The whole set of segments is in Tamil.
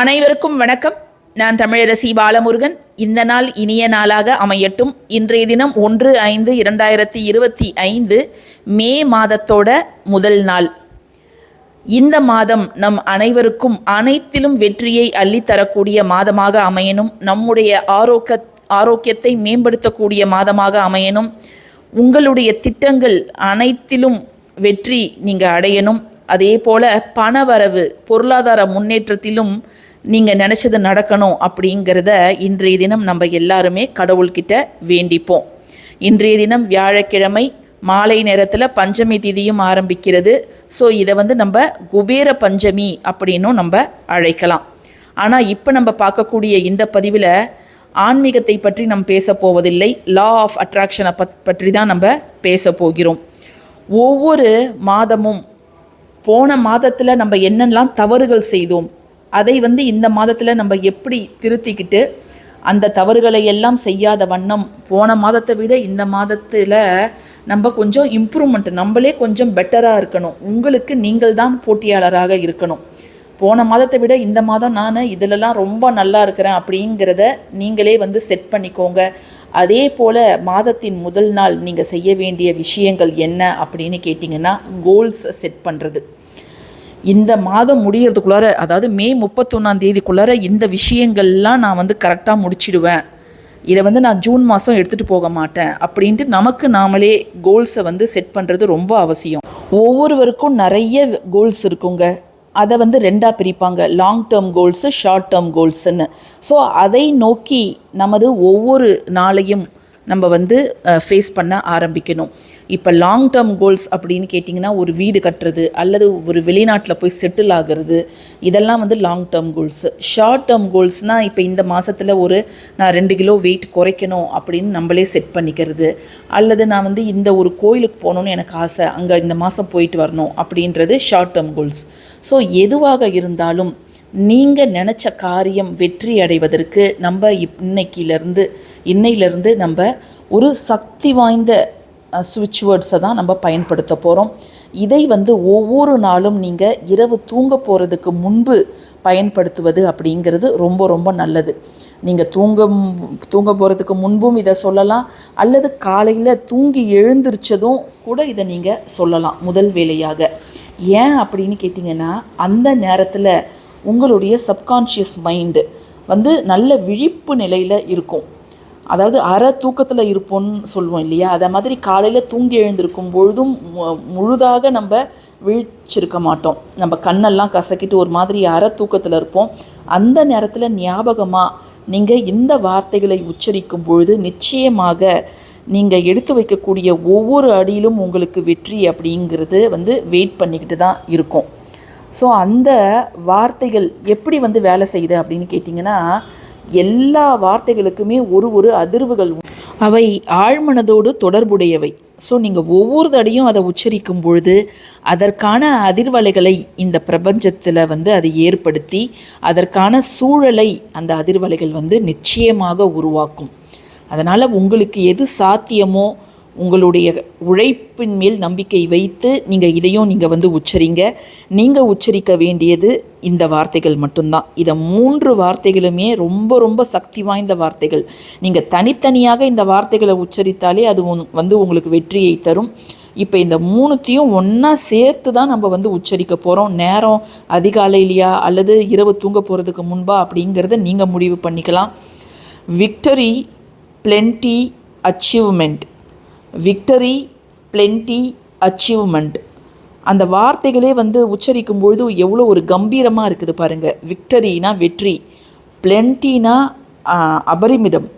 அனைவருக்கும் வணக்கம். நான் தமிழரசி பாலமுருகன். இந்த நாள் இனிய நாளாக அமையட்டும். இன்றைய தினம் ஒன்று ஐந்து இரண்டாயிரத்தி இருபத்தி ஐந்து மே மாதத்தோட முதல் நாள். இந்த மாதம் நம் அனைவருக்கும் அனைத்திலும் வெற்றியை அள்ளித்தரக்கூடிய மாதமாக அமையணும். நம்முடைய ஆரோக்க ஆரோக்கியத்தை மேம்படுத்தக்கூடிய மாதமாக அமையணும். உங்களுடைய திட்டங்கள் அனைத்திலும் வெற்றி நீங்கள் அடையணும். அதே போல் பணவரவு பொருளாதார முன்னேற்றத்திலும் நீங்கள் நினச்சது நடக்கணும் அப்படிங்கிறத இன்றைய தினம் நம்ம எல்லாருமே கடவுள்கிட்ட வேண்டிப்போம். இன்றைய தினம் வியாழக்கிழமை மாலை நேரத்தில் பஞ்சமி திதியும் ஆரம்பிக்கிறது. ஸோ இதை வந்து நம்ம குபேர பஞ்சமி அப்படின்னும் நம்ம அழைக்கலாம். ஆனால் இப்போ நம்ம பார்க்கக்கூடிய இந்த பதிவில் ஆன்மீகத்தை பற்றி நம்ம பேச போவதில்லை. லா ஆஃப் அட்ராக்ஷனை பத் பற்றி தான் நம்ம பேச போகிறோம். ஒவ்வொரு மாதமும் போன மாதத்தில் நம்ம என்னெல்லாம் தவறுகள் செய்தோம் அதை வந்து இந்த மாதத்தில் நம்ம எப்படி திருத்திக்கிட்டு அந்த தவறுகளை எல்லாம் செய்யாத வண்ணம் போன மாதத்தை விட இந்த மாதத்தில் நம்ம கொஞ்சம் இம்ப்ரூவ்மெண்ட் நம்மளே கொஞ்சம் பெட்டராக இருக்கணும். உங்களுக்கு நீங்கள் தான் போட்டியாளராக இருக்கணும். போன மாதத்தை விட இந்த மாதம் நான் இதிலெல்லாம் ரொம்ப நல்லா இருக்கிறேன் அப்படிங்கிறத நீங்களே வந்து செட் பண்ணிக்கோங்க. அதே போல் மாதத்தின் முதல் நாள் நீங்கள் செய்ய வேண்டிய விஷயங்கள் என்ன அப்படின்னு கேட்டிங்கன்னா கோல்ஸ் செட் பண்ணுறது இந்த மாதம் முடியறதுக்குள்ளார அதாவது மே முப்பத்தொன்னாம் தேதிக்குள்ளார இந்த விஷயங்கள்லாம் நான் வந்து கரெக்டாக முடிச்சிடுவேன். இதை வந்து நான் ஜூன் மாதம் எடுத்துகிட்டு போக மாட்டேன் அப்படின்ட்டு நமக்கு நாமளே கோல்ஸை வந்து செட் பண்ணுறது ரொம்ப அவசியம். ஒவ்வொருவருக்கும் நிறைய கோல்ஸ் இருக்குங்க. அதை வந்து ரெண்டாக பிரிப்பாங்க. Long term goals short term கோல்ஸுன்னு so அதை நோக்கி நமது ஒவ்வொரு நாளையும் நம்ம வந்து ஃபேஸ் பண்ண ஆரம்பிக்கணும். இப்போ லாங் டேர்ம் கோல்ஸ் அப்படின்னு கேட்டிங்கன்னா ஒரு வீடு கட்டுறது அல்லது ஒரு வெளிநாட்டில் போய் செட்டில் ஆகிறது இதெல்லாம் வந்து long term goals short term கோல்ஸ்னால் இப்போ இந்த மாதத்தில் ஒரு நான் ரெண்டு கிலோ வெயிட் குறைக்கணும் அப்படின்னு நம்மளே செட் பண்ணிக்கிறது. அல்லது நான் வந்து இந்த ஒரு கோயிலுக்கு போகணுன்னு எனக்கு ஆசை அங்கே இந்த மாதம் போயிட்டு வரணும் அப்படின்றது ஷார்ட் டேர்ம் கோல்ஸ் ஸோ எதுவாக இருந்தாலும் நீங்கள் நினச்ச காரியம் வெற்றி அடைவதற்கு நம்ம இப் இன்னைக்கிலேருந்து இன்னையிலேருந்து நம்ம ஒரு சக்தி வாய்ந்த சுவிட்ச் வேர்ட்ஸை தான் நம்ம பயன்படுத்த போகிறோம் இதை வந்து ஒவ்வொரு நாளும் நீங்கள் இரவு தூங்க போகிறதுக்கு முன்பு பயன்படுத்துவது அப்படிங்கிறது ரொம்ப ரொம்ப நல்லது. நீங்கள் தூங்க தூங்க போகிறதுக்கு முன்பும் இதை சொல்லலாம் அல்லது காலையில் தூங்கி எழுந்திரிச்சதும் கூட இதை நீங்கள் சொல்லலாம் முதல் வேலையாக. ஏன் அப்படின்னு கேட்டிங்கன்னா அந்த நேரத்தில் உங்களுடைய சப்கான்ஷியஸ் மைண்டு வந்து நல்ல விழிப்பு நிலையில் இருக்கும். அதாவது அற தூக்கத்தில் இருப்போம்னு சொல்லுவோம் இல்லையா? அதை மாதிரி காலையில் தூங்கி எழுந்திருக்கும் பொழுதும் மு- முழுதாக நம்ம விழிச்சிருக்க மாட்டோம். நம்ம கண்ணெல்லாம் கசக்கிட்டு ஒரு மாதிரி அற தூக்கத்தில் இருப்போம். அந்த நேரத்தில் ஞாபகமாக நீங்கள் இந்த வார்த்தைகளை உச்சரிக்கும் பொழுது நிச்சயமாக நீங்கள் எடுத்து வைக்கக்கூடிய ஒவ்வொரு அடியிலும் உங்களுக்கு வெற்றி அப்படிங்கிறது வந்து வெயிட் பண்ணிக்கிட்டு தான் இருக்கும். ஸோ அந்த வார்த்தைகள் எப்படி வந்து வேலை செய்யுது அப்படின்னு கேட்டிங்கன்னா எல்லா வார்த்தைகளுக்குமே ஒரு ஒரு அதிர்வுகள். அவை ஆழ்மனதோடு தொடர்புடையவை. ஸோ நீங்கள் ஒவ்வொரு தடையும் அதை உச்சரிக்கும் பொழுது அதற்கான அதிர்வலைகளை இந்த பிரபஞ்சத்தில் வந்து அது ஏற்படுத்தி அதற்கான சூழலை அந்த அதிர்வலைகள் வந்து நிச்சயமாக உருவாக்கும். அதனால் உங்களுக்கு எது சாத்தியமோ உங்களுடைய உழைப்பின் மேல் நம்பிக்கை வைத்து நீங்கள் இதையும் நீங்கள் வந்து உச்சரிங்க. நீங்கள் உச்சரிக்க வேண்டியது இந்த வார்த்தைகள் மட்டும்தான். இதை மூன்று வார்த்தைகளுமே ரொம்ப ரொம்ப சக்தி வாய்ந்த வார்த்தைகள். நீங்கள் தனித்தனியாக இந்த வார்த்தைகளை உச்சரித்தாலே அது வந்து உங்களுக்கு வெற்றியை தரும். இப்போ இந்த மூணுத்தையும் ஒன்றா சேர்த்து தான் நம்ம வந்து உச்சரிக்க போகிறோம் நேரம் அதிகாலையிலையா அல்லது இரவு தூங்க போகிறதுக்கு முன்பா அப்படிங்கிறத நீங்கள் முடிவு பண்ணிக்கலாம். Victory plenty achievement victory plenty achievement அந்த வார்த்தைகளே வந்து உச்சரிக்கும் பொழுது எவ்வளோ ஒரு கம்பீரமாக இருக்குது பாருங்கள் விக்டரினா வெற்றி பிளென்டினா அபரிமிதம்.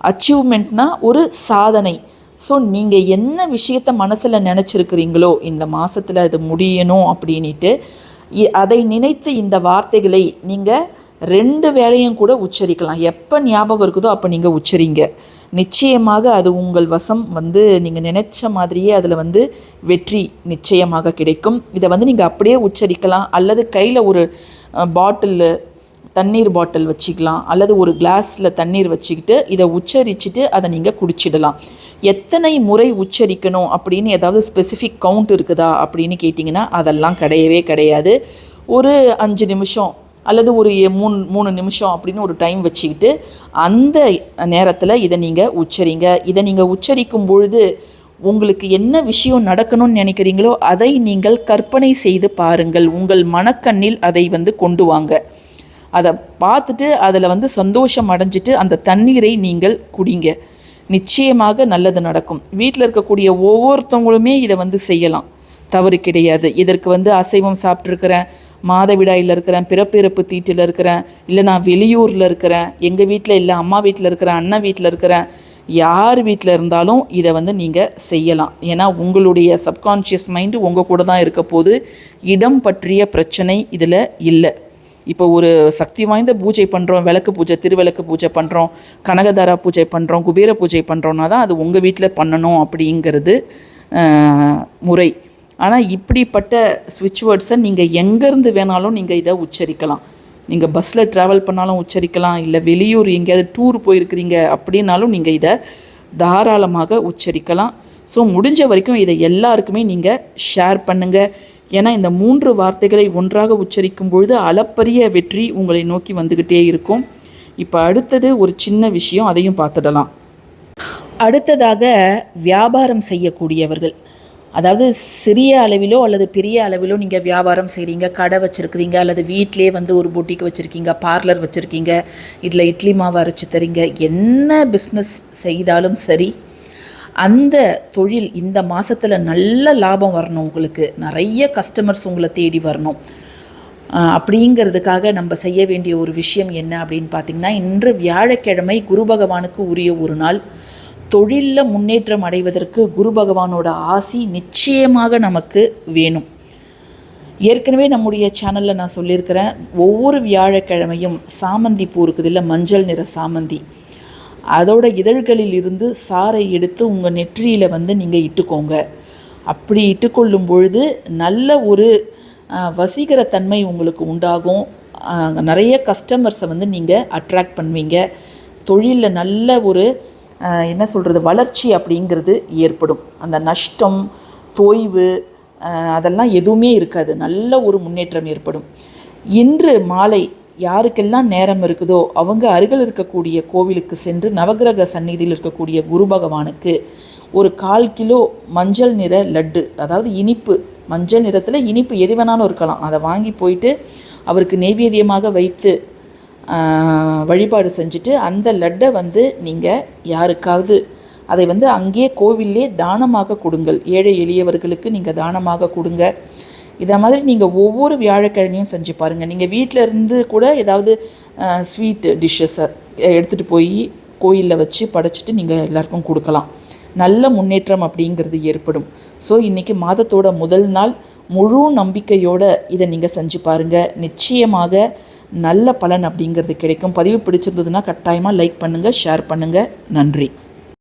அச்சீவ்மெண்ட்னா ஒரு சாதனை. ஸோ நீங்கள் என்ன விஷயத்த மனசில் நினச்சிருக்கிறீங்களோ இந்த மாதத்தில் அது முடியணும் அப்படின்ட்டு அதை நினைத்து இந்த வார்த்தைகளை நீங்கள் ரெண்டு வேளையும் கூட உச்சரிக்கலாம். எப்போ ஞாபகம் இருக்குதோ அப்போ நீங்கள் உச்சரிங்க. நிச்சயமாக அது உங்கள் வசம் வந்து நீங்கள் நினைச்ச மாதிரியே அதில் வந்து வெற்றி நிச்சயமாக கிடைக்கும். இதை வந்து நீங்கள் அப்படியே உச்சரிக்கலாம். அல்லது கையில் ஒரு பாட்டில் தண்ணீர் பாட்டில் வச்சுக்கலாம். அல்லது ஒரு கிளாஸில் தண்ணீர் வச்சுக்கிட்டு இதை உச்சரிச்சுட்டு அதை நீங்கள் குடிச்சிடலாம். எத்தனை முறை உச்சரிக்கணும் அப்படின்னு ஏதாவது ஸ்பெசிஃபிக் கவுண்ட் இருக்குதா அப்படின்னு கேட்டிங்கன்னா அதெல்லாம் கிடையவே கிடையாது. ஒரு அஞ்சு நிமிஷம் அல்லது ஒரு எ- மூணு மூணு நிமிஷம் அப்படின்னு ஒரு டைம் வச்சுக்கிட்டு அந்த நேரத்தில் இதை நீங்கள் உச்சரிங்க. இதை நீங்கள் உச்சரிக்கும் பொழுது உங்களுக்கு என்ன விஷயம் நடக்கணும்னு நினைக்கிறீங்களோ அதை நீங்கள் கற்பனை செய்து பாருங்கள். உங்கள் மனக்கண்ணில் அதை வந்து கொண்டு வாங்க. அதை பார்த்துட்டு அதில் வந்து சந்தோஷம் அடைஞ்சிட்டு அந்த தண்ணீரை நீங்கள் குடிங்க. நிச்சயமாக நல்லது நடக்கும். வீட்டில் இருக்கக்கூடிய ஒவ்வொருத்தவங்களுமே இதை வந்து செய்யலாம். தவறு கிடையாது. இதற்கு வந்து அசைவம் சாப்பிட்ருக்கிறேன் மாதவிடாயில் இருக்கிறேன் பிறப்பிறப்பு தீட்டில் இருக்கிறேன் இல்லை நான் வெளியூரில் இருக்கிறேன் எங்கள் வீட்டில் இல்லை அம்மா வீட்டில் இருக்கிறேன் அண்ணன் வீட்டில் இருக்கிறேன் யார் வீட்டில் இருந்தாலும் இதை வந்து நீங்கள் செய்யலாம். ஏன்னா உங்களுடைய சப்கான்ஷியஸ் மைண்டு உங்கள் கூட தான் இருக்க போது இடம் பற்றிய பிரச்சனை இதில் இல்லை. இப்போ ஒரு சக்தி வாய்ந்த பூஜை பண்ணுறோம் விளக்கு பூஜை திருவிளக்கு பூஜை பண்ணுறோம் கனகதாரா பூஜை பண்ணுறோம் குபேர பூஜை பண்ணுறோன்னா தான் அது உங்கள் வீட்டில் பண்ணணும் அப்படிங்கிறது முறை. ஆனால் இப்படிப்பட்ட ஸ்விட்ச் வேர்ட்ஸை நீங்கள் எங்கேருந்து வேணாலும் நீங்கள் இதை உச்சரிக்கலாம். நீங்கள் பஸ்ஸில் ட்ராவல் பண்ணாலும் உச்சரிக்கலாம் இல்லை வெளியூர் எங்கேயாவது டூர் போயிருக்கிறீங்க அப்படின்னாலும் நீங்கள் இதை தாராளமாக உச்சரிக்கலாம். ஸோ முடிஞ்ச வரைக்கும் இதை எல்லாருக்குமே நீங்கள் ஷேர் பண்ணுங்கள் ஏன்னா இந்த மூன்று வார்த்தைகளை ஒன்றாக உச்சரிக்கும் பொழுது அளப்பரிய வெற்றி உங்களை நோக்கி வந்துக்கிட்டே இருக்கும். இப்போ அடுத்தது ஒரு சின்ன விஷயம் அதையும் பார்த்துடலாம். அடுத்ததாக வியாபாரம் செய்யக்கூடியவர்கள். அதாவது சிறிய அளவிலோ அல்லது பெரிய அளவிலோ நீங்கள் வியாபாரம் செய்கிறீங்க கடை வச்சுருக்கிறீங்க அல்லது வீட்டிலே வந்து ஒரு பொட்டிக் வச்சுருக்கீங்க பார்லர் வச்சுருக்கீங்க இதில் இட்லி மாவு அரைச்சி தரீங்க என்ன பிஸ்னஸ் செய்தாலும் சரி அந்த தொழில் இந்த மாதத்தில் நல்ல லாபம் வரணும் உங்களுக்கு. நிறைய கஸ்டமர்ஸ் உங்களை தேடி வரணும். அப்படிங்கிறதுக்காக நம்ம செய்ய வேண்டிய ஒரு விஷயம் என்ன அப்படின்னு பார்த்தீங்கன்னா இன்று வியாழக்கிழமை குரு பகவானுக்கு உரிய ஒரு நாள். தொழிலில் முன்னேற்றம் அடைவதற்கு குரு பகவானோட ஆசி நிச்சயமாக நமக்கு வேணும். ஏற்கனவே நம்முடைய சேனலில் நான் சொல்லியிருக்கிறேன் ஒவ்வொரு வியாழக்கிழமையும் சாமந்தி பூ இருக்குது இல்லை மஞ்சள் நிற சாமந்தி. அதோட இதழ்களில் இருந்து சாரை எடுத்து உங்கள் நெற்றியில் வந்து நீங்கள் இட்டுக்கோங்க. அப்படி இட்டுக்கொள்ளும் பொழுது நல்ல ஒரு வசீகரத்தன்மை உங்களுக்கு உண்டாகும். நிறைய கஸ்டமர்ஸை வந்து நீங்கள் அட்ராக்ட் பண்ணுவீங்க. தொழிலில் நல்ல ஒரு என்ன சொல்கிறது வளர்ச்சி அப்படிங்கிறது ஏற்படும். அந்த நஷ்டம் தொய்வு அதெல்லாம் எதுவுமே இருக்காது. நல்ல ஒரு முன்னேற்றம் ஏற்படும். இன்று மாலை யாருக்கெல்லாம் நேரம் இருக்குதோ அவங்க அருகில் இருக்கக்கூடிய கோவிலுக்கு சென்று நவக்கிரக சந்நிதியில் இருக்கக்கூடிய குரு பகவானுக்கு ஒரு கால் கிலோ மஞ்சள் நிற லட்டு அதாவது இனிப்பு மஞ்சள் நிறத்தில் இனிப்பு எது வேணாலும் இருக்கலாம். அதை வாங்கி போயிட்டு அவருக்கு நெய்வேத்தியமாக வைத்து வழிபாடு செஞ்சுட்டு அந்த லட்டை வந்து நீங்கள் யாருக்காவது அதை வந்து அங்கேயே கோவிலே தானமாக கொடுங்கள். ஏழை எளியவர்களுக்கு நீங்கள் தானமாக கொடுங்க. இதை மாதிரி நீங்கள் ஒவ்வொரு வியாழக்கிழமையும் செஞ்சு பாருங்கள் நீங்கள் வீட்டில் இருந்து கூட ஏதாவது ஸ்வீட் டிஷ்ஷஸை எடுத்துகிட்டு போய் கோயிலில் வச்சு படைச்சிட்டு நீங்கள் எல்லாருக்கும் கொடுக்கலாம். நல்ல முன்னேற்றம் அப்படிங்கிறது ஏற்படும். ஸோ இன்றைக்கி மாதத்தோட முதல் நாள் முழு நம்பிக்கையோடு இதை நீங்கள் செஞ்சு பாருங்கள் நிச்சயமாக நல்ல பலன் அப்படிங்கிறது கிடைக்கும். பதிவு பிடிச்சிருந்ததுன்னா கட்டாயமாக லைக் பண்ணுங்கள் ஷேர் பண்ணுங்கள் நன்றி.